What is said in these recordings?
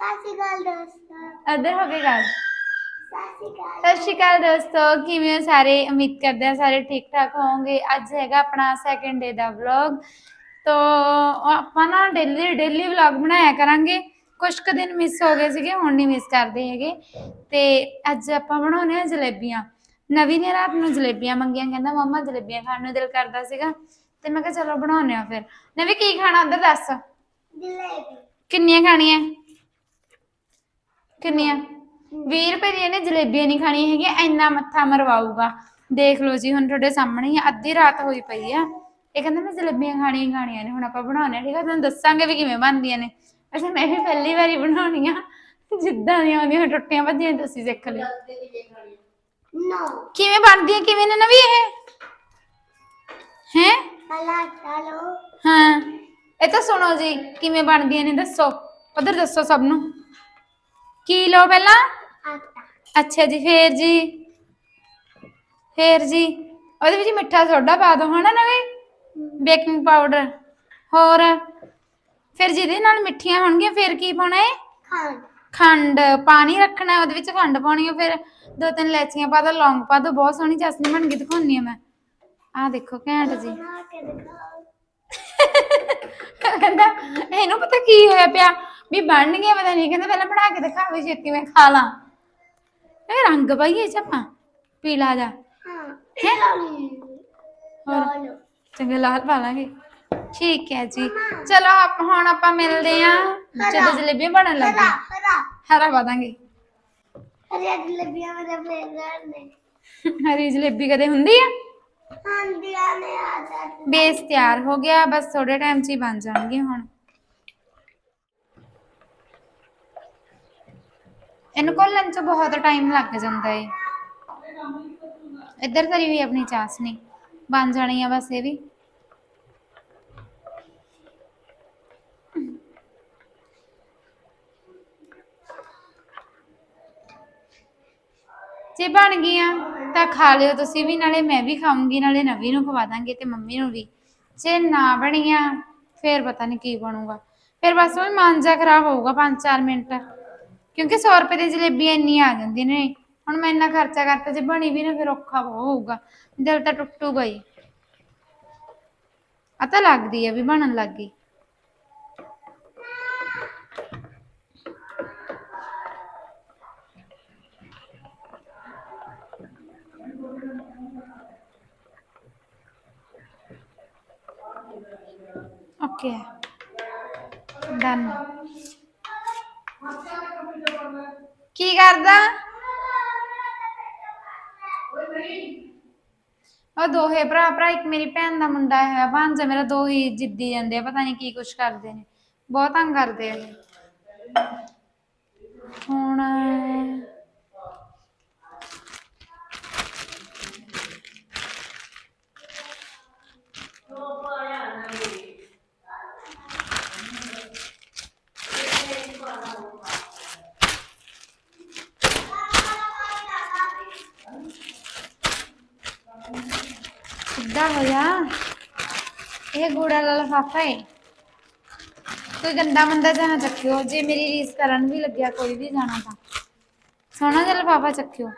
ਸਤਿ ਸ਼੍ਰੀ ਅਕਾਲ ਦੋਸਤੋ। ਇੱਧਰ ਹੋ ਕੇ ਗੱਲ। ਸਤਿ ਸ਼੍ਰੀ ਅਕਾਲ। ਸਤਿ ਸ਼੍ਰੀ ਅਕਾਲ ਦੋਸਤੋ ਕਿਵੇਂ ਹੋ ਸਾਰੇ? ਉਮੀਦ ਕਰਦੇ ਹਾਂ ਸਾਰੇ ਠੀਕ ਠਾਕ ਹੋਵੋਗੇ। ਅੱਜ ਹੈਗਾ ਆਪਣਾ ਸੈਕੰਡ ਡੇ ਦਾ ਵਲੌਗ ਤੋ ਆਪਾਂ ਨਾ ਡੇਲੀ ਡੇਲੀ ਵਲੌਗ ਬਣਾਇਆ ਕਰਾਂਗੇ। ਕੁਝ ਕੁ ਦਿਨ ਮਿਸ ਹੋ ਗਏ ਸੀਗੇ ਹੁਣ ਨਹੀਂ ਮਿਸ ਕਰਦੇ ਹੈਗੇ। ਤੇ ਅੱਜ ਆਪਾਂ ਬਣਾਉਣੇ ਆ ਜਲੇਬੀਆਂ। ਨਵੀਂ ਨੇ ਰਾਤ ਨੂੰ ਜਲੇਬੀਆਂ ਮੰਗੀਆਂ ਕਹਿੰਦਾ ਮੰਮਾ ਜਲੇਬੀਆਂ ਖਾਣ ਨੂੰ ਦਿਲ ਕਰਦਾ ਸੀਗਾ। ਤੇ ਮੈਂ ਕਿਹਾ ਚਲੋ ਬਣਾਉਣੇ ਆ ਫਿਰ। ਨਵੀਂ ਕੀ ਖਾਣਾ ਉੱਧਰ ਦੱਸ। ਜਲੇਬੀ। ਕਿੰਨੀਆਂ ਖਾਣੀਆਂ? ਕਿੰਨੀਆਂ? 20 ਰੁਪਏ ਦੀਆਂ ਇਹਨੇ ਜਲੇਬੀਆਂ ਨਹੀਂ ਖਾਣੀਆਂ ਹੈਗੀਆਂ ਇੰਨਾ ਮੱਥਾ ਮਰਵਾਊਗਾ। ਦੇਖ ਲਓ ਜੀ ਹੁਣ ਤੁਹਾਡੇ ਸਾਹਮਣੇ ਹੀ ਆ, ਅੱਧੀ ਰਾਤ ਹੋਈ ਪਈ ਆ। ਇਹ ਕਹਿੰਦਾ ਮੈਂ ਜਲੇਬੀਆਂ ਖਾਣੀਆਂ ਹੀ ਖਾਣੀਆਂ ਨੇ ਹੁਣ ਆਪਾਂ ਬਣਾਉਣੇ ਠੀਕ ਆ? ਤੁਹਾਨੂੰ ਦੱਸਾਂਗੇ ਵੀ ਕਿਵੇਂ ਬਣਦੀਆਂ ਨੇ। ਅੱਛਾ ਮੈਂ ਵੀ ਪਹਿਲੀ ਵਾਰੀ ਬਣਾਉਣੀਆਂ ਜਿੱਦਾਂ ਦੀਆਂ ਆਉਂਦੀਆਂ ਟੁੱਟੀਆਂ ਭੱਜੀਆਂ ਤੁਸੀਂ ਸਿੱਖ ਲਿਓ। ਨੋ ਕਿਵੇਂ ਬਣਦੀਆਂ ਕਿਵੇਂ ਨੇ ਨਵੀਂ ਇਹ? ਹੈ? ਹਾਂ। ਇਹ ਤਾਂ ਸੁਣੋ ਜੀ ਕਿਵੇਂ ਬਣਦੀਆਂ ਨੇ ਦੱਸੋ। ਉਧਰ ਦੱਸੋ ਸਭ ਨੂੰ। ਕੀ ਲਓ ਪਹਿਲਾਂ? ਆਟਾ। ਅੱਛਾ ਜੀ ਫੇਰ ਜੀ। ਫੇਰ ਜੀ। ਉਹਦੇ ਵਿੱਚ ਮਿੱਠਾ ਸੋਡਾ ਪਾ ਦੋ ਹਨਾ ਨਵੇਂ? Baking powder. ਹੋਰ? ਫਿਰ ਜਿਹਦੇ ਨਾਲ ਮਿੱਠੀਆਂ ਹੋਣਗੀਆਂ ਫਿਰ ਕੀ ਪਾਉਣਾ ਹੈ ਖੰਡ। ਪਾਣੀ ਰੱਖਣਾ ਹੈ, ਉਹਦੇ ਵਿੱਚ ਖੰਡ ਪਾਉਣੀ ਹੈ ਫਿਰ ਦੋ ਤਿੰਨ ਲੈਚੀਆਂ ਪਾ ਦੋ ਲੌਂਗ ਪਾ ਦੋ ਬਹੁਤ ਸੋਹਣੀ ਚਸਨੀ ਬਣ ਗਈ ਦਿਖਾਉਣੀ ਆ ਮੈਂ। ਆਹ ਦੇਖੋ ਘੈਂਟ ਜੀ। ਬਣਾ ਕੇ ਦਿਖਾਓ। ਕਹਿੰਦਾ ਇਹਨੂੰ ਪਤਾ ਕੀ ਹੋਇਆ ਪਿਆ? ਵੀ ਬਣ ਗਿਆ ਪਤਾ ਨਹੀਂ ਕਹਿੰਦਾ ਪਹਿਲਾਂ ਬਣਾ ਕੇ ਦਿਖਾ ਵੀ ਛੇਤੀ ਮੈਂ ਖਾ ਲਾਂ। ਇਹ ਰੰਗ ਪਾਈਏ ਚੱਪਾ ਪੀਲਾ ਹਾਂ ਹੋਰ ਹੋਰ ਚੰਗੇ ਲਾਲ ਪਾ ਲਾਂਗੇ। ਠੀਕ ਹੈ ਜੀ। ਚਲੋ ਆਪ ਹੁਣ ਆਪਾਂ ਮਿਲਦੇ ਆ ਜਦੋਂ ਜਲੇਬੀਆਂ ਬਣਨ ਲੱਗ ਹਰਾ। ਪਾ ਦਾਂਗੇ। ਹਰੀ ਜਲੇਬੀਆਂ ਮੇਰੇ ਫੇਵਰਟ ਨੇ। ਹਰੀ ਜਲੇਬੀ ਕਦੇ ਹੁੰਦੀ ਆ? ਆਂਦੀਆਂ ਨੇ ਆ ਜਾ। ਬੇਸ ਤਿਆਰ ਹੋ ਗਿਆ ਬਸ ਥੋੜੇ ਟਾਈਮ 'ਚ ਹੀ ਬਣ ਜਾਣਗੇ ਹੁਣ। ਇਹਨੂੰ ਘੋਲਣ 'ਚ ਬਹੁਤ ਟਾਈਮ ਲੱਗ ਜਾਂਦਾ ਏ। ਇੱਧਰ ਤਰੀ ਵੀ ਆਪਣੀ ਚਾਸਨੀ ਬਣ ਜਾਣੀ ਆ ਬਸ ਇਹ ਵੀ। ਜੇ ਬਣ ਗਈਆਂ ਤਾਂ ਖਾ ਲਿਓ ਤੁਸੀਂ ਵੀ, ਨਾਲੇ ਮੈਂ ਵੀ ਖਾਊਂਗੀ, ਨਾਲੇ ਨਵੀ ਨੂੰ ਖਵਾ ਦਾਂਗੇ ਤੇ ਮੰਮੀ ਨੂੰ ਵੀ। ਜੇ ਨਾ ਬਣੀਆਂ, ਫੇਰ ਪਤਾ ਨਹੀਂ ਕੀ ਬਣੂਗਾ। ਫਿਰ ਬਸ ਉਹ ਮਾਂਜਾ ਖਰਾਬ ਹੋਊਗਾ 5-4 ਮਿੰਟ। ਕਿਉਂਕਿ 100 ਰੁਪਏ ਦੀ ਜਲੇਬੀਆਂ ਇੰਨੀਆਂ ਆ ਜਾਂਦੀਆਂ ਨੇ। ਹੁਣ ਮੈਂ ਇੰਨਾ ਖਰਚਾ ਕਰਤਾ, ਜੇ ਬਣੀ ਵੀ ਨਾ ਫਿਰ ਔਖਾ ਬਹੁਤ ਹੋਊਗਾ। ਦਿਲ ਤਾਂ ਟੁੱਟੂਗਾ ਹੀ। ਆ ਤਾਂ ਲੱਗਦੀ ਆ ਵੀ ਬਣਨ ਲੱਗ ਗਈ। ਓਕੇ। ਡਨ ਕੀ ਕਰਦਾ? ਉਹ ਦੋਹੇ ਭਰਾ ਭਰਾ, ਇੱਕ ਮੇਰੀ ਭੈਣ ਦਾ ਮੁੰਡਾ ਹੈ ਭਾਂਜਾ ਮੇਰਾ ਦੋ ਹੀ ਜਿੱਦੀ ਜਾਂਦੇ ਆ, ਪਤਾ ਨਹੀਂ ਕੀ ਕੁਛ ਕਰਦੇ ਨੇ, ਬਹੁਤ ਤੰਗ ਕਰਦੇ ਆ ਇਹ ਹੁਣ ਸਿੱਧਾ ਹੋ ਜਾ ਇਹ ਗੂੜਾ ਵਾਲਾ ਲਫਾਫਾ ਹੈ ਕੋਈ ਗੰਦਾ ਮੰਦਾ ਜਾਣਾ ਚੱਕਿਓ ਜੇ ਮੇਰੀ ਰੀਸ ਕਰਨ ਵੀ ਲੱਗਿਆ ਕੋਈ ਵੀ ਜਾਣਾ ਤਾਂ ਸੋਹਣਾ ਜਿਹਾ ਲਫਾਫਾ ਚੱਕਿਓ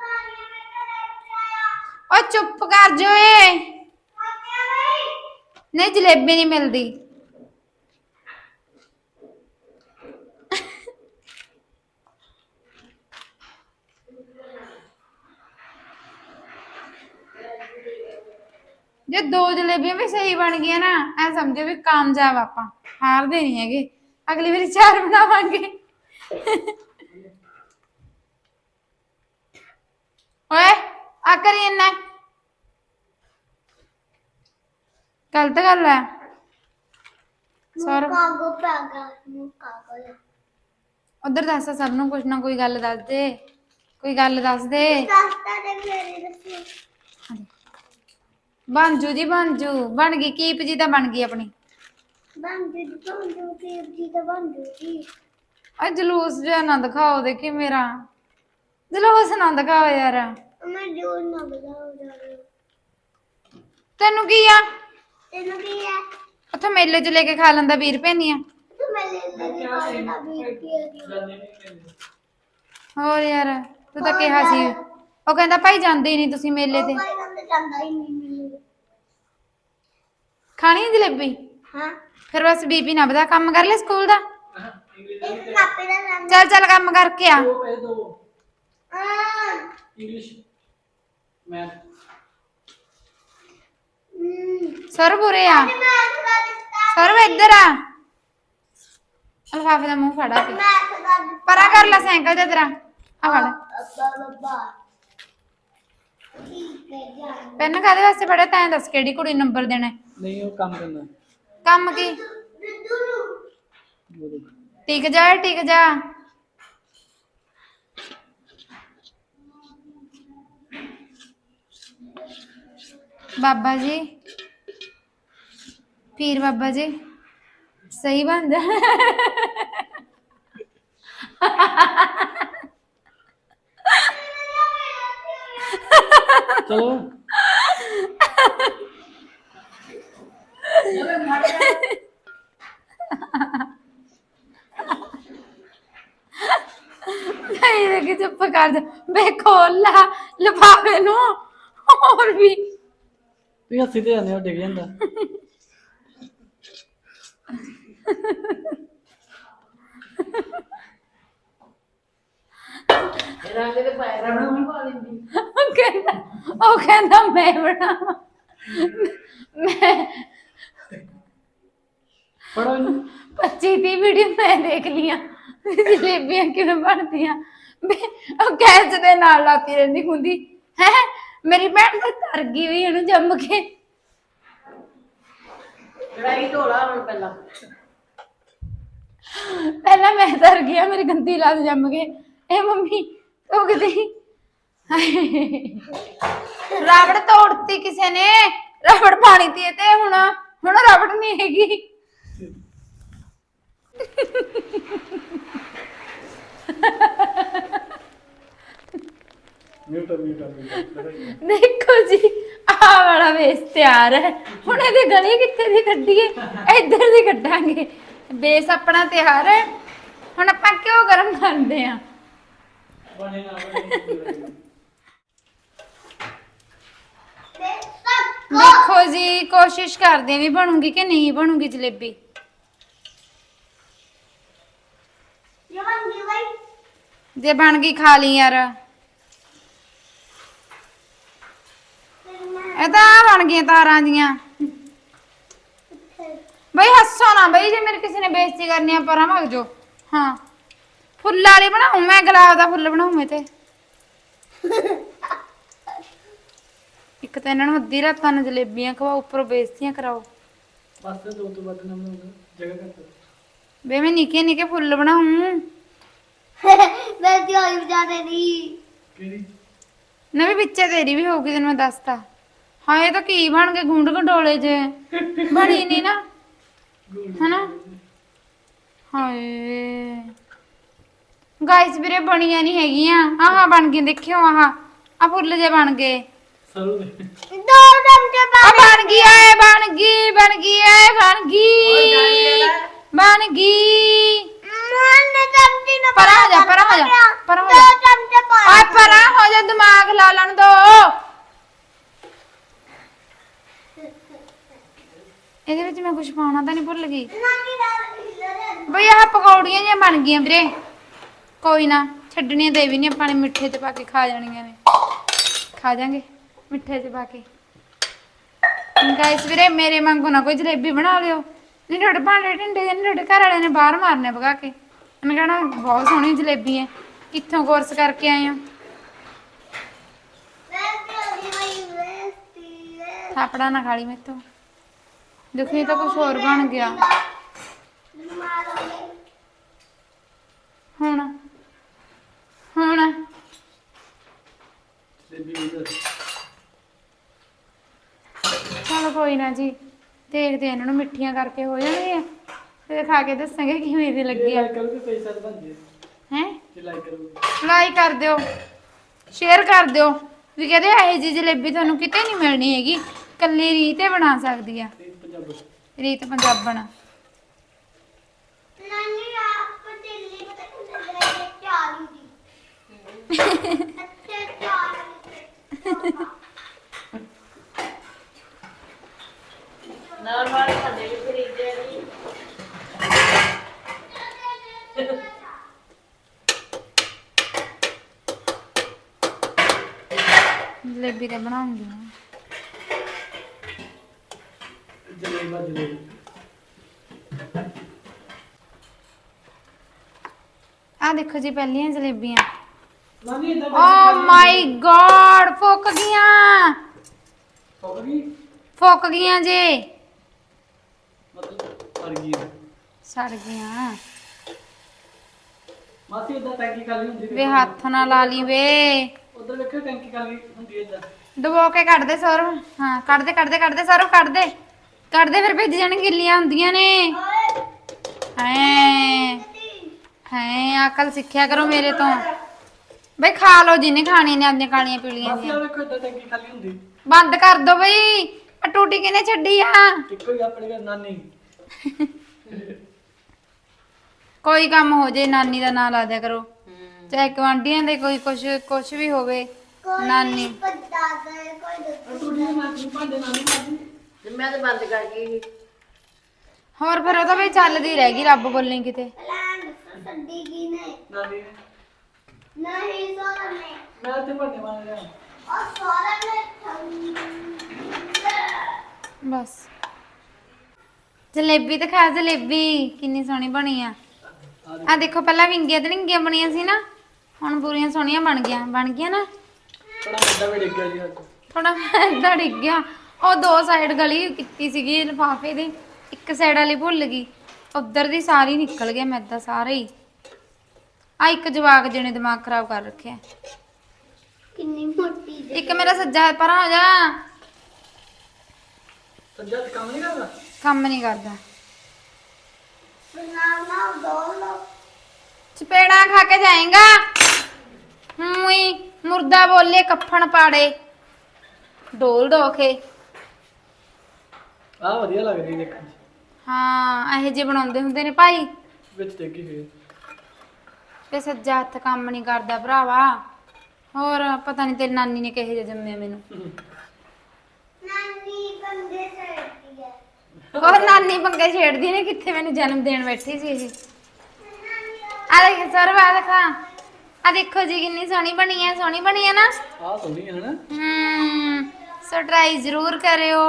ਓ ਚੁੱਪ ਕਰ ਜੋ ਏ ਨਹੀਂ ਜਲੇਬੀ ਨਹੀਂ ਮਿਲਦੀ ਜੇ ਦੋ ਜਲੇਬੀਆਂ ਵੀ ਸਹੀ ਬਣ ਗਈਆਂ ਨਾ ਐ ਸਮਝੋ ਵੀ ਕਾਮਯਾਬ ਆਪਾਂ ਹਾਰਦੇ ਨਹੀਂ ਹੈਗੇ। ਅਗਲੀ ਵਾਰੀ ਚਾਰ ਬਣਾਵਾਂਗੇ। ਓਏ ਆ ਕਰੀ ਇੰਨਾ। ਗਲਤ ਗੱਲ ਹੈ ਸੌਰਵ ਕਾਗੋ ਪਾਗਾ ਨੂੰ ਕਾਗੋ ਉਧਰ ਦੱਸ ਸਭ ਨੂੰ ਕੁਛ ਨਾ ਕੋਈ ਗੱਲ ਦੱਸ ਦੇ ਕੋਈ ਗੱਲ ਦੱਸ ਦੇ। ਦਸਤਾ ਦੇ ਮੇਰੇ ਦੱਸੋ। ਬਾਂਜੂ ਜੀ ਬਾਂਜੂ ਬਣ ਗਈ ਕੀਪ ਜੀ ਤਾਂ ਬਣ ਗਈ ਆਪਣੀ। ਬੰਦੂ ਦੀ ਬੰਦੂ ਕੀ ਜੀ ਦਾ ਬੰਦੂ ਜੀ ਆ ਜਲੂਸ ਜਿਹਾ ਨਾ ਦਿਖਾਓ ਦੇਖੀ ਮੇਰਾ। ਜਲੂਸ ਨਾ ਦਿਖਾਓ ਯਾਰ। ਮੈਂ ਜੋਰ ਨਾ ਬਜਾਓ ਜਾ ਤੈਨੂੰ ਕੀ ਆ? ਤੈਨੂੰ ਕੀ ਹੈ ਉੱਥੇ ਮੇਲੇ 'ਚ ਲੈ ਕੇ ਖਾ ਲੈਂਦਾ 20 ਰੁਪਏ ਦੀਆਂ। ਤੂੰ ਮੈਂ ਲੈ ਲੈ ਕਾਲੇ ਦਾ ਵੀ ਕੀ ਹੋਰ ਯਾਰ ਤੂੰ ਤਾਂ ਕਿਹਾ ਸੀ। ਉਹ ਕਹਿੰਦਾ ਭਾਈ ਜਾਂਦੇ ਹੀ ਨਹੀਂ ਤੁਸੀਂ ਮੇਲੇ ਤੇ। ਭਾਈ ਬੰਦੇ ਜਾਂਦਾ ਹੀ ਨਹੀਂ। ਮਿਲੇ ਖਾਣੀ ਹੈ ਜਲੇਬੀ ਹਾਂ। ਫਿਰ ਬਸ ਬੀਬੀ ਨਾ ਬਦਾ ਕੰਮ ਕਰ ਲੈ ਸਕੂਲ ਦਾ? ਕਾਪੇ ਦਾ ਚੱਲ ਚੱਲ ਕੰਮ ਕਰਕੇ ਆ। ਦੋ ਪੈ ਦੋ। ਆ ਇੰਗਲਿਸ਼ ਮੈਥ ਉਰੇ ਆ। ਮੈਂ ਥੋੜਾ ਦਿੱਤਾ ਸਰਬ ਇੱਧਰ ਆ। ਅਲਫਾਫੇ ਦਾ ਮੂੰਹ ਫੜਾ ਕੇ। ਮੈਂ ਥੋੜਾ ਦਿੱਤਾ ਪਰਾਂ ਕਰ ਲੈ ਸਾਈਕਲ ਤੇ ਤੇਰਾ। ਆ ਫੜ। ਅੱਬਾ ਬੱਬਾ ਪੈਨ ਕਾਦੇ ਵਾਸਤੇ ਫੜਿਆ? ਤੈਂ ਦੱਸ ਕਿਹੜੀ ਕੁੜੀ ਨੰਬਰ ਦੇਣਾ ਹੈ? ਨਹੀਂ ਉਹ ਕੰਮ ਕਰਨਾ ਕੰਮ ਕੀ? ਉਹ ਦੇਖ ਟਿਕ ਜਾ ਟਿਕ ਜਾ। ਬਾਬਾ ਜੀ। ਪੀਰ ਬਾਬਾ ਜੀ। ਸਹੀ ਬਣ ਜਾ ਚਲੋ ਨਹੀਂ ਲੱਗੇ ਚੁੱਪ ਕਰ ਜਾ। ਬੇ ਖੋਲ ਲਾ ਲਿਫਾਫੇ ਨੂੰ ਹੋਰ ਵੀ। ਤੁਸੀਂ ਹੱਸੀ ਤੇ ਜਾਂਦੇ ਹੋ ਡਿੱਗ ਜਾਂਦਾ। ਉਹ ਕਹਿੰਦਾ ਉਹ ਕਹਿੰਦਾ ਮੈਂ ਬਣਾਵਾਂ ਮੈਂ ਪੜੋ ਇਹਨੂੰ 25 ਦੀ ਵੀਡੀਓ ਮੈਂ ਦੇਖ ਲੀਆਂ ਜਲੇਬੀਆਂ ਕਿਵੇਂ ਬਣਦੀਆਂ? ਉਹ ਗੈਸ ਦੇ ਨਾਲ ਲਾਤੀ ਰਹਿੰਦੀ ਹੁੰਦੀ। ਹੈ? ਮੇਰੀ ਭੈਣ ਤਾਂ ਤਰ ਗਈ ਵੀ ਇਹਨੂੰ ਜੰਮ ਕੇ। ਲੜਾਈ ਢੋਲਾ ਹੁਣ ਪਹਿਲਾਂ। ਪਹਿਲਾਂ ਮੈਂ ਤਰ ਗਿਆ ਮੇਰੀ ਗੰਦੀ ਲੱਤ ਜੰਮ ਕੇ ਇਹ ਮੰਮੀ ਉਹ ਕਿਤੇ ਰਾਵੜ ਤੋੜਤੀ ਕਿਸੇ ਨੇ? ਰਾਵੜ ਪਾਣੀ ਤੇ ਤੇ ਹੁਣ ਹੁਣ ਰਾਵੜ ਨਹੀਂ ਹੈਗੀ। ਮਿਊਟ ਮਿਊਟ ਦੇਖੋ ਜੀ ਆਹ ਵਾਲਾ ਵੇਸ ਤਿਆਰ ਹੈ। ਹੁਣ ਇਹਦੀ ਗਲੀ ਕਿੱਥੇ ਦੀ ਕੱਢੀਏ? ਇੱਧਰ ਦੀ ਕੱਢਾਂਗੇ। ਬੇਸ ਆਪਣਾ ਤਿਆਰ ਹੈ। ਹੁਣ ਆਪਾਂ ਕਿਉਂ ਗਰਮ ਕਰਦੇ ਆ ਬਣੇ ਨਾ ਬਣੇ ਦੇਖੋ ਜੀ, ਕੋਸ਼ਿਸ਼ ਕਰਦੇ ਆ ਵੀ ਬਣੂਗੀ ਕਿ ਨਹੀਂ ਬਣੂਗੀ ਜਲੇਬੀ। ਜੇ ਬਣ ਗਈ ਖਾ ਲਈ ਯਾਰ। ਇਹ ਤਾਂ ਆਹ ਬਣ ਗਈਆਂ ਤਾਰਾਂ ਦੀਆਂ ਬਈ ਹੱਸੋ ਨਾ ਬਈ, ਜੇ ਮੇਰੇ ਕਿਸੇ ਨੇ ਬੇਇੱਜ਼ਤੀ ਕਰਨੀ ਆ, ਪਰਾਂ ਭਗ ਜੋ ਹਾਂ। ਫੁੱਲ ਵਾਲੀ ਬਣਾਉ? ਮੈਂ ਗੁਲਾਬ ਦਾ ਫੁੱਲ ਬਣਾਉ ਮੈਂ ਤੇ ਇੱਕ ਤਾਂ ਇਹਨਾਂ ਨੂੰ ਅੱਧੀ ਰਾਤਾਂ ਨੂੰ ਜਲੇਬੀਆਂ ਖਵਾਓ ਉੱਪਰੋਂ ਬੇਇੱਜ਼ਤੀਆਂ ਕਰਾਓ। ਬਸ ਦੋ ਤੋਂ ਵੱਧ ਨਾ ਬਣਾਉਂਦਾ ਜਗ੍ਹਾ ਘੱਟ। ਬੇ ਮੈਂ ਨਿੱਕੇ ਨਿੱਕੇ ਫੁੱਲ ਬਣਾਉਂ ਮੈਂ ਤੇ ਹੋਈ ਜਾਦੇ ਨਹੀਂ। ਕਿਹੜੀ? ਨਾ ਵੀ ਵਿੱਚੇ ਤੇਰੀ ਵੀ ਹੋਊਗੀ ਤੈਨੂੰ ਮੈਂ ਦੱਸਤਾ। ਹਾਂ ਇਹ ਤਾਂ ਕੀ ਬਣ ਗਏ ਗੁੰਡ ਗੰਡੋਲੇ ਜੇ। ਬਣੀ ਨਹੀਂ ਨਾ। ਹਨਾ? ਹਾਏ। ਗਾਇਸ ਵੀਰੇ ਬਣੀਆਂ ਨਹੀਂ ਹੈਗੀਆਂ। ਆਹ ਬਣ ਗਏ ਦੇਖਿਓ ਆਹ। ਆ ਫੁੱਲ ਜੇ ਬਣ ਗਏ। ਸਰੋਂ। ਦੇ ਦੋ ਚਮਚੇ ਪਾ ਆ ਬਣ ਗਈ ਏ ਬਣ ਗਈ ਬਣ ਗਈ ਏ ਬਣ ਗਈ। ਬਣ ਗਈ। ਮਨ ਚਮਚੇ ਨਾ ਪਰਾਂ ਹੋ ਜਾ ਪਰਾਂ ਹੋ ਜਾ ਪਰਾਂ ਹੋ ਦੋ ਜਾ। ਚਮਚੇ ਪਾ ਓਏ ਪਰਾਂ ਹੋ ਜਾ ਦਿਮਾਗ ਲਾ ਲੈਣ ਦੋ। ਇਹਦੇ ਵਿੱਚ ਮੈਂ ਕੁਝ ਪਾਉਣਾ ਤਾਂ ਨਹੀਂ ਭੁੱਲ ਗਈ। ਬਈ ਆਹ ਪਕੌੜੀਆਂ ਜਿਹੀਆਂ ਬਣ ਗਈਆਂ ਵੀਰੇ। ਕੋਈ ਨਾ ਛੱਡਣੀਆਂ ਦੇ ਵੀ ਨਹੀਂ ਆਪਾਂ ਨੇ ਮਿੱਠੇ 'ਚ ਪਾ ਕੇ ਖਾ ਜਾਣੀਆਂ ਨੇ। ਖਾ ਜਾਾਂਗੇ। ਮਿੱਠੇ 'ਚ ਪਾ ਕੇ। ਗਾਇਸ ਵੀਰੇ, ਮੇਰੇ ਵਾਂਗੂ ਨਾ ਕੋਈ ਜਲੇਬੀ ਬਣਾ ਲਿਓ। ਨਹੀਂ ਤੁਹਾਡੇ ਭਾਂਡੇ ਢਿੰਡੇ ਜਿਹੇ ਤੁਹਾਡੇ ਘਰ ਵਾਲਿਆਂ ਨੇ ਬਾਹਰ ਮਾਰਨੇ ਭਗਾ ਕੇ। ਉਹਨੇ ਕਹਿਣਾ, ਬਹੁਤ ਸੋਹਣੀ ਜਲੇਬੀ ਹੈ। ਕਿੱਥੋਂ ਕੋਰਸ ਕਰਕੇ ਆਏ ਹੋ? ਥਾਪੜਾ ਨਾ ਖਾਲੀ ਮੇਰੇ ਦੁਖੀ ਤਾਂ ਕੁਝ ਹੋਰ ਬਣ ਗਿਆ। ਹੁਣ ਹੁਣ। ਬੇਬੀ ਕੋਈ ਨਾ ਜੀ। ਦੇਖਦੇ ਇਹਨਾਂ ਨੂੰ ਮਿੱਠੀਆਂ ਕਰਕੇ ਹੋ ਜਾਣਗੀਆਂ। ਫਿਰ ਖਾ ਕੇ ਦੱਸਾਂਗੇ ਕਿਵੇਂ ਦੀ ਲੱਗੀ ਆ। ਹੈ? ਲਾਈਕ ਕਰ ਦਿਓ। ਸ਼ੇਅਰ ਕਰ ਦਿਓ। ਵੀ ਕਹਿੰਦੇ ਇਹ ਜੀ ਜਲੇਬੀ ਤੁਹਾਨੂੰ ਕਿਤੇ ਨਹੀਂ ਮਿਲਣੀ ਹੈਗੀ। ਕੱਲੀ ਰੀਤ ਹੀ ਬਣਾ ਸਕਦੀ ਆ। ਤੇ ਪੰਜਾਬ ਰੀਤ ਪੰਜਾਬਣ। ਨਾਨੀ ਨਾਲ ਵਾਲੇ ਸਾਡੇ ਵੀ ਖਰੀਦਿਆ ਜੀ। ਜਲੇਬੀ ਤੇ ਬਣਾਉਂਗੀ ਜਲੇਬਾ ਜਲੇਬੀ। ਆ ਦੇਖੋ ਜੀ ਪਹਿਲੀਆਂ ਜਲੇਬੀਆਂ। ਇਦਾਂ ਓ ਮਾਈ ਗॉड ਫੁੱਕ ਗਈਆਂ। ਗਈ? ਫੁੱਕ ਗਈਆਂ ਜੇ ਮਤਲਬ ਸੜ ਗਈ ਹੈ। ਸੜ ਗਈਆਂ। ਮਾਸੀ ਇਦਾਂ ਟੈਂਕੀ ਖਾਲੀ ਹੁੰਦੀ ਵੇ ਹੱਥ ਨਾਲ ਲਾ ਲਈ ਵੇ। ਉਧਰ ਵੇਖਿਓ ਟੈਂਕੀ ਖਾਲੀ ਹੁੰਦੀ ਹੈ ਡਬੋ ਕੇ ਕੱਢ ਦੇ ਸੌਰਵ। ਹਾਂ ਕੱਢ ਦੇ ਕੱਢ ਦੇ ਕੱਢ ਦੇ ਸੌਰਵ ਕੱਢ ਦੇ। ਕੱਢ ਦੇ ਫਿਰ ਭੇਜ ਜਾਣ ਗਿੱਲੀਆਂ ਹੁੰਦੀਆਂ ਨੇ। ਹੈ ਹੈ ਅਕਲ ਸਿੱਖਿਆ ਕਰੋ ਮੇਰੇ ਤੋਂ। ਬਈ ਖਾ ਲਓ ਜਿੰਨੇ ਖਾਣੀ ਨੇ ਆਪਣੀਆਂ ਕਾਲੀਆਂ ਪੀਲੀਆਂ ਮਾਸੀ ਦੀਆਂ। ਆ ਵੇਖੋ ਇਦਾਂ ਟੈਂਕੀ ਖਾਲੀ ਹੁੰਦੀ। ਬੰਦ ਕਰ ਦੋ ਬਈ। ਆ ਟੂਟੀ ਕਿਨੇ ਛੱਡੀ ਆ? ਇੱਕੋ ਹੀ ਆਪਣੇ ਘਰ ਨਾਨੀ। ਕੋਈ ਕੰਮ ਹੋ ਜੇ ਨਾਨੀ ਦਾ ਨਾਂ ਲਾ ਦਿਆ ਕਰੋ। ਚਾਹੇ ਗਵਾਂਢੀਆਂ ਦੇ ਕੋਈ ਕੁਛ ਕੁਛ ਵੀ ਹੋਵੇ ਨਾਨੀ। ਮੈਂ ਤਾਂ ਬੰਦ ਕਰ ਗਈ ਸੀ। ਹੋਰ ਫਿਰ ਉਹ ਤਾਂ ਬਈ ਚੱਲਦੀ ਰਹਿ ਗਈ ਰੱਬ ਬੋਲਣੀ ਕਿਤੇ। ਪਲਾਨ ਦੱਸੋ ਸੱਦੀ ਕੀ ਨੇ? ਨਾਨੀ ਨੇ। ਨਹੀਂ ਸੋਨਾ ਨੇ। ਮੈਂ ਇੱਥੇ ਭਾਂਡੇ ਮਾਰ ਰਿਹਾ। ਉਹ ਸੋਨਾ ਨੇ ਬਸ। ਜਲੇਬੀ ਤਾਂ ਖਾ ਜਲੇਬੀ ਕਿੰਨੀ ਸੋਹਣੀ ਬਣੀ ਆ। ਆ ਦੇਖੋ ਪਹਿਲਾਂ ਵਿੰਗੀਆਂ ਤੇ ਵਿੰਗੀਆਂ ਬਣੀਆਂ ਸੀ ਨਾ। ਹੁਣ ਪੂਰੀਆਂ ਸੋਹਣੀਆਂ ਬਣ ਗਈਆਂ। ਬਣ ਗਈਆਂ ਨਾ? ਥੋੜਾ ਵੱਡਾ ਵੀ ਡਿੱਗ ਗਿਆ ਜੀ ਅੱਜ ਥੋੜਾ ਮੈਦਾ ਡਿੱਗ ਗਿਆ। ਉਹ ਦੋ ਸਾਈਡ ਗਲੀ ਕੀਤੀ ਸੀਗੀ ਲਿਫਾਫੇ ਦੀ। ਇੱਕ ਸਾਈਡ ਵਾਲੀ ਭੁੱਲ ਗਈ। ਉਧਰ ਦੀ ਸਾਰੀ ਨਿਕਲ ਗਿਆ ਮੈਦਾ ਸਾਰਾ ਹੀ। ਆ ਇੱਕ ਜਵਾਕ ਜਿਹਨੇ ਦਿਮਾਗ ਖਰਾਬ ਕਰ ਰੱਖਿਆ। ਕਿੰਨੀ ਮੋਟੀ ਜਿਹੀ। ਇੱਕ ਮੇਰਾ ਸੱਜਾ ਪਰਾਂ ਹੋ ਜਾ। ਸੱਜਾ ਤੇ ਕੰਮ ਨਹੀਂ ਕਰਦਾ? ਕੰਮ ਨਹੀਂ ਕਰਦਾ। ਚਪੇੜਾ ਖਾ ਕੇ ਜਾਏਗਾ? ਹੂੰ ਮੁਰਦਾ ਬੋਲੇ ਕੱਫਣ ਪਾੜੇ। ਡੋਲ ਦੋਖੇ ਆ ਵਧੀਆ ਲੱਗ ਰਹੀ ਦੇਖਣ 'ਚ। ਹਾਂ ਇਹੋ ਜਿਹੇ ਬਣਾਉਂਦੇ ਹੁੰਦੇ ਨੇ ਭਾਈ। ਵਿੱਚ ਡਿੱਗੀ ਹੋਈ। ਤੇ ਸੱਜਾ ਹੱਥ ਕੰਮ ਨਹੀਂ ਕਰਦਾ ਭਰਾਵਾ। ਹੋਰ ਪਤਾ ਨਹੀਂ ਤੇਰੀ ਨਾਨੀ ਨੇ ਕਿਹੋ ਜਿਹਾ ਜੰਮਿਆ ਮੈਨੂੰ। ਨਾਨੀ ਬੰਦੇ ਚੜਦੀ ਹੈ ਹੋਰ ਨਾਨੀ ਪੰਗੇ ਛੇੜਦੀ ਨੇ ਕਿੱਥੇ ਮੈਨੂੰ ਜਨਮ ਦੇਣ ਬੈਠੀ ਸੀ ਇਹ। ਆ ਦੇਖ ਸਰਵਾ ਆ ਦੇਖਾ। ਆ ਦੇਖੋ ਜੀ ਕਿੰਨੀ ਸੋਹਣੀ ਬਣੀ ਹੈ ਸੋਹਣੀ ਬਣੀ ਹੈ ਨਾ? ਆ ਸੋਹਣੀ ਹੈ ਨਾ। ਹਮ ਸੋ ਟਰਾਈ ਜ਼ਰੂਰ ਕਰਿਓ।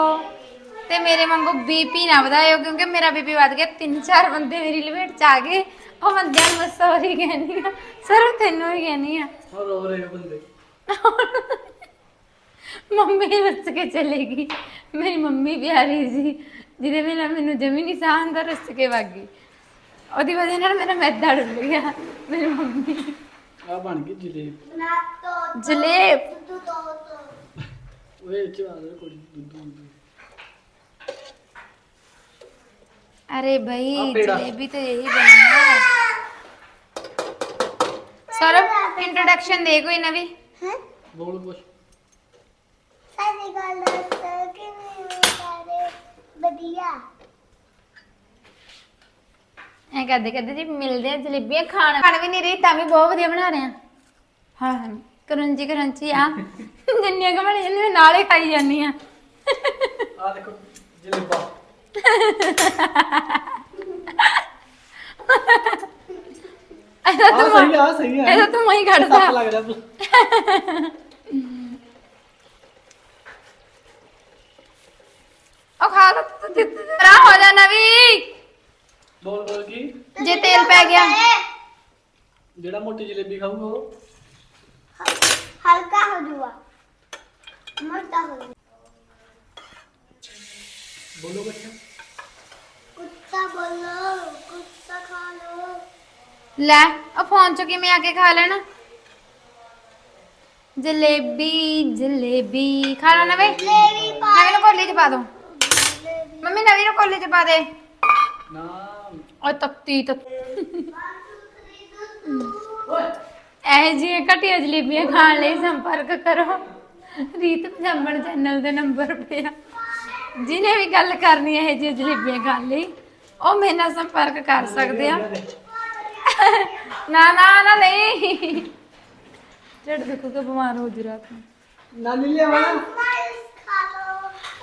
ਤੇ ਮੇਰੇ ਵਾਂਗੂ ਬੀਪੀ ਨਾ ਵਧਾਇਓ ਕਿਉਂਕਿ ਮੇਰਾ ਬੀਪੀ ਵੱਧ ਗਿਆ ਤਿੰਨ ਚਾਰ ਬੰਦੇ ਮੇਰੀ ਲਪੇਟ ਚ ਆ ਗਏ। ਉਹ ਬੰਦਿਆਂ ਨੂੰ ਸੌਰੀ ਕਹਿੰਦੀ ਆ। ਸਰ ਤੈਨੂੰ ਹੀ ਕਹਿੰਦੀ ਆ। ਹੋਰ ਰੋ ਰਹੇ ਬੰਦੇ। ਮੰਮੀ ਰੁੱਸ ਕੇ ਚਲੇਗੀ ਮੇਰੀ ਮੰਮੀ ਪਿਆਰੀ ਸੀ ਜਿਹਦੇ ਬਿਨਾਂ ਮੈਨੂੰ ਜਮੀ ਨਹੀਂ ਸਾਹ ਆਉਂਦਾ ਰੁੱਸ ਕੇ ਵਗ ਗਈ ਉਹਦੀ ਵਜ੍ਹਾ ਨਾਲ ਮੇਰਾ ਮੈਦਾ ਡੁੱਲ ਗਿਆ ਮੇਰੀ ਮੰਮੀ ਆ ਬਣ ਗਈ ਜਲੇਬ ਨਾ ਤੋ ਜਲੇਬ ਤੂੰ ਤੋ ਤੋ ਓਏ ਚ ਆ ਰਿਹਾ ਕੁੜੀ ਦੁੱਧ ਦੁੱਧ अरे भाई हाँ, पेड़ा। जलेबी तो यही बनी है सौरभ इंट्रोडक्शन दे कोई नवी ਹੈ ਬੋਲ ਕੁਛ ਸਾਡੀ ਗੱਲ ਦੱਸ ਕਿੰਨੀ ਸਾਰੇ ਵਧੀਆ। ਐ ਕਹਦੇ ਕਹਦੇ ਜੀ ਮਿਲਦੇ ਆ ਜਲੇਬੀਆਂ ਖਾਣ। ਖਾਣ ਵੀ ਨਹੀਂ ਰਹੀ ਤਾਂ ਵੀ ਬਹੁਤ ਵਧੀਆ ਬਣਾ ਰਹੇ ਆ। ਹਾਂ। ਹਾਂ ਕਰੰਚੀ ਕਰੰਚੀ ਆ। ਜਿੰਨੀਆਂ ਕੁ ਬਣੀ ਜਾਂਦੀਆਂ ਮੈਂ ਨਾਲ ਹੀ ਖਾਈ ਜਾਂਦੀ ਆ। ਆ ਦੇਖੋ ਜਲੇਬਾ। ਇਹਦਾ ਆ ਤੂੰ ਸਹੀ ਆ ਸਹੀ ਆ। ਇਹਦਾ ਤੂੰ ਹੀ ਸੱਪ ਕੱਢਦਾ। ਲੱਗ ਰਿਹਾ ਉਹ ਖਾ ਲਾ ਤੂੰ ਤੇਰਾ ਹੋ ਜਾ ਨਵੀ ਬੋਲ ਬੋਲ ਕੀ ਜੇ ਤੇਲ ਪੈ ਗਿਆ ਜਿਹੜਾ ਮੋਟੀ ਜਲੇਬੀ ਖਾਊਗਾ ਉਹ। ਹਲਕਾ ਹੋ ਜੂਗਾ ਮੋਟਾ ਹੋ ਜੂਗਾ ਬੋਲੋ ਬੱਚਾ ਕੁੱਤਾ ਬੋਲੋ ਕੁੱਤਾ ਖਾ ਲੋ ਲੈ ਉਹ ਫੋਨ ਚ ਕਿਵੇਂ ਆ ਕੇ ਖਾ ਲੈਣਾ ਜਲੇਬੀ ਜਲੇਬੀ ਖਾ ਲਾ ਨਵੇਂ ਜਲੇਬੀ ਪਾ ਨਵੀਂ ਨੂੰ ਕੋਲੀ ਚ ਪਾ ਦੋ ਮੰਮੀ ਨਵੀਂ ਨੂੰ ਕੋਲੀ ਚ ਪਾ ਦੇ ਨਾ ਓ ਤੱਤੀ ਤੱਤ ਓਏ ਇਹ ਜੀ ਘਟੀਆ ਜਲੇਬੀਆਂ ਖਾਣ ਲਈ ਸੰਪਰਕ ਕਰੋ। ਰੀਤ ਪੰਜਾਬਣ ਚੈਨਲ ਦੇ ਨੰਬਰ ਪਿਆ ਜਿਹਨੇ ਵੀ ਗੱਲ ਕਰਨੀ ਹੈ ਇਹ ਜੀ ਜਲੇਬੀਆਂ ਖਾਣ ਲਈ ਉਹ ਮੇਰੇ ਨਾਲ ਸੰਪਰਕ ਕਰ ਸਕਦੇ ਆ। ਨਾ ਨਾ ਨਾ ਨਹੀਂ। ਢਿੱਡ ਦੁਖੂਗਾ ਬਿਮਾਰ ਹੋ ਜੂ ਰਾਤ ਨੂੰ। ਨਾਨੀ ਲਿਆਵਾ।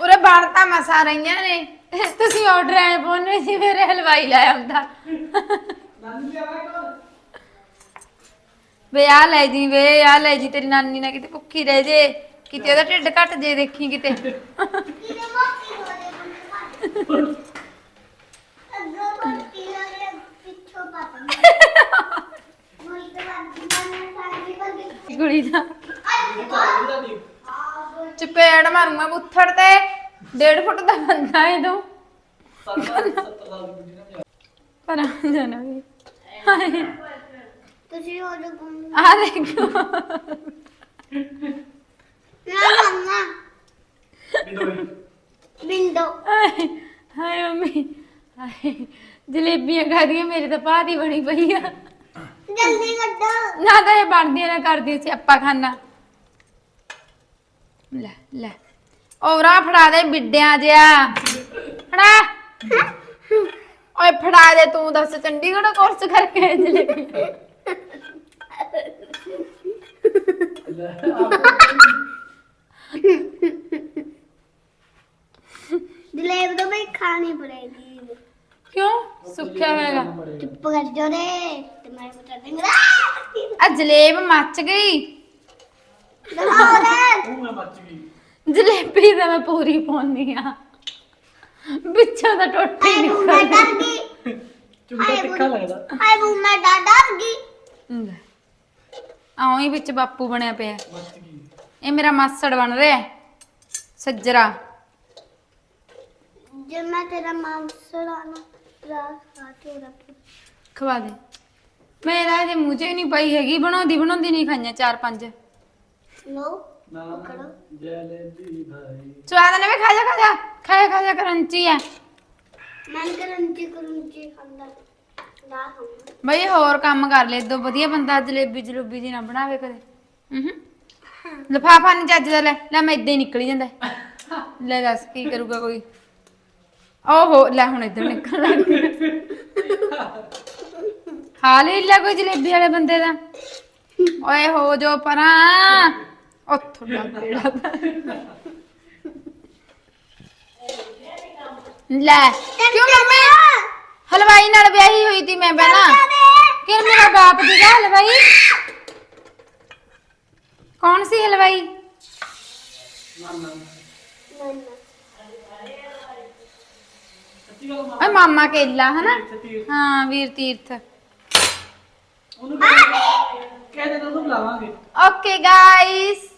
ਉਰੇ ਬਾਣ ਤਾਂ ਮਸਾ ਰਹੀਆਂ ਨੇ। ਤੁਸੀਂ ਆਰਡਰ ਆਏ ਪਾਉਣੇ ਸੀ ਮੇਰੇ ਹਲਵਾਈ ਲੈ ਆਉਂਦਾ। ਵੇ ਆ ਲੈ ਜੀ ਵੇ ਆ ਲੈ ਜੀ ਤੇਰੀ ਨਾਨੀ ਨਾ ਕਿਤੇ ਭੁੱਖੀ ਰਹਿ ਜੇ ਕਿਤੇ ਉਹਦਾ ਢਿੱਡ ਘਟ ਜੇ ਦੇਖੀ ਕਿਤੇ। ਦੇ। ਮੈਂ ਗੁੜੀ ਦਾ ਚਪੇੜ ਮਾਰੂੰਗਾ ਬੁੱਥੜ ਤੇ। 1.5 ਫੁੱਟ ਦਾ ਬੰਦਾ ਹੈ ਤੂੰ। 70 ਸਾਲ ਦੀ ਬੁੱਢੀ ਨਾ ਲਿਆ ਪਰ ਆ ਜਾਣਾ ਵੀ। ਹਾਏ, ਤੁਸੀਂ ਹੋ ਜੋ ਗੁੰਮ ਆ ਦੇਖੋ। ਨਾ ਮੰਮਾ ਬਿੰਦੋ। ਹਾਏ ਹਾਏ ਮੰਮੀ। ਹਾਏ ਜਲੇਬੀਆਂ ਖਾ ਰਹੀਆਂ ਮੇਰੇ ਤਾਂ ਭਾਰੀ ਬਣੀ ਪਈ ਆ। ਜਲਦੀ ਕੱਢੋ। ਨਾ ਤਾਂ ਇਹ ਬਣਦੀਆਂ ਨਾ ਕਰਦੀ ਸੀ ਆਪਾਂ ਖਾਣਾ। ਲੈ ਲੈ। ਔਰਾ ਫੜਾ ਦੇ ਬਿੱਡਿਆਂ ਜਿਆ। ਫੜਾ। ਓਏ ਫੜਾ ਦੇ ਤੂੰ ਦੱਸ ਚੰਡੀਗੜ੍ਹ ਕੋਰਸ ਕਰਕੇ ਆਏ ਜਲੇਬੀ ਜਲੇਬ ਤਾਂ ਮੈਂ ਖਾਣੀ ਪੜੇਗੀ। ਕਿਉਂ? ਸੁੱਕਿਆ ਹੋਏਗਾ। ਚੁੱਪ ਕਰ ਜੋ ਰੇ ਤੇ ਮੈਂ ਬਤਾ ਦੇਂਗਾ ਆ ਜਲੇਬ ਮੱਚ ਗਈ। ਦਿਖਾਓ ਉਹ ਮੈਂ ਮੱਚ ਗਈ। ਜਲੇਬੀ ਤਾਂ ਮੈਂ ਪੂਰੀ ਪਾਉਣੀ ਆ। ਵਿੱਚੋਂ ਤਾਂ ਟੁੱਟ ਹੀ ਹਾਏ ਮੈਂ ਨਿਕਲ ਡਰ ਗਈ। ਚੁੰਡਾ ਤਿੱਖਾ ਲੱਗਦਾ। ਹਾਏ ਬੂ ਮੈਂ ਡਰ ਡਰ ਗਈ। ਲੈ। ਆਉਂ ਹੀ ਵਿੱਚ ਬਾਪੂ ਬਣਿਆ ਪਿਆ। ਇਹ ਮੇਰਾ ਮਾਸੜ ਬਣ ਰਿਹਾ। ਹੈ। ਸੱਜਰਾ। ਜੇ ਮੈਂ ਤੇਰਾ ਮਾਮਸੜਾ ਨਾ ਰਾਤ ਖਾ ਕੇ ਰੱਖ ਖਵਾ ਦੇ। ਮੇਰਾ ਜੇ ਮੂੰਹ 'ਚ ਹੀ ਨਹੀਂ ਪਈ ਹੈਗੀ। ਬਣਾਉਂਦੀ ਬਣਾਉਂਦੀ ਨਹੀਂ ਖਾਈਆਂ ਚਾਰ ਪੰਜ। ਲੋ ਵੀ ਖਾ ਜਾ ਖਾ ਜਾ ਖਾਇਆ ਖਾ ਜਾ ਕਰੰਚੀ ਹੈ ਮੈਂ ਕਰੰਚੀ ਕਰੰਚੀ ਖਾਂਦਾ ਨਾ ਖਾਂਦਾ ਬਈ ਹੋਰ ਕੰਮ ਕਰ ਲੈ ਦੋ ਵਧੀਆ ਬੰਦਾ ਜਲੇਬੀ ਜਲੂਬੀ ਜੀ ਨਾ ਬਣਾਵੇ ਕਦੇ ਹੂੰ ਲਫਾਫਾ ਨਹੀਂ ਚੱਜ ਦਾ ਲੈ ਲੈ ਮੈਂ ਇਦਾਂ ਹੀ ਨਿਕਲ ਜਾਂਦਾ ਹੈ। ਲੈ ਦੱਸ ਕੀ ਕਰੂਗਾ ਕੋਈ ਓਹੋ ਲੈ ਹੁਣ ਇਧਰ ਨਿਕਲ ਲੱਗ ਗਿਆ ਹਾਲ ਹੀ ਲੈ ਕੋਈ ਜਲੇਬੀ ਵਾਲੇ ਬੰਦੇ ਦਾ ਓਏ ਹੋ ਜੋ ਪਰਾਂ ਉੱਥੋਂ ਦਾ ਬੇੜਾ ਲੈ ਕਿਉਂ ਮੰਮੀ? ਹਲਵਾਈ ਨਾਲ ਵਿਆਹੀ ਹੋਈ ਸੀ ਮੈਂ ਪਹਿਲਾਂ। ਕਿ ਮੇਰਾ ਬਾਪ ਦੀ ਗੱਲ ਹਲਵਾਈ? ਕੌਣ ਸੀ ਹਲਵਾਈ? ਓਏ ਮਾਮਾ ਕੇਲਾ ਹਨਾ? ਹਾਂ ਵੀਰ ਤੀਰਥ। ਉਹਨੂੰ ਕਹਿ ਦੇ ਉਹਨੂੰ ਬੁਲਾਵਾਂਗੇ। Okay guys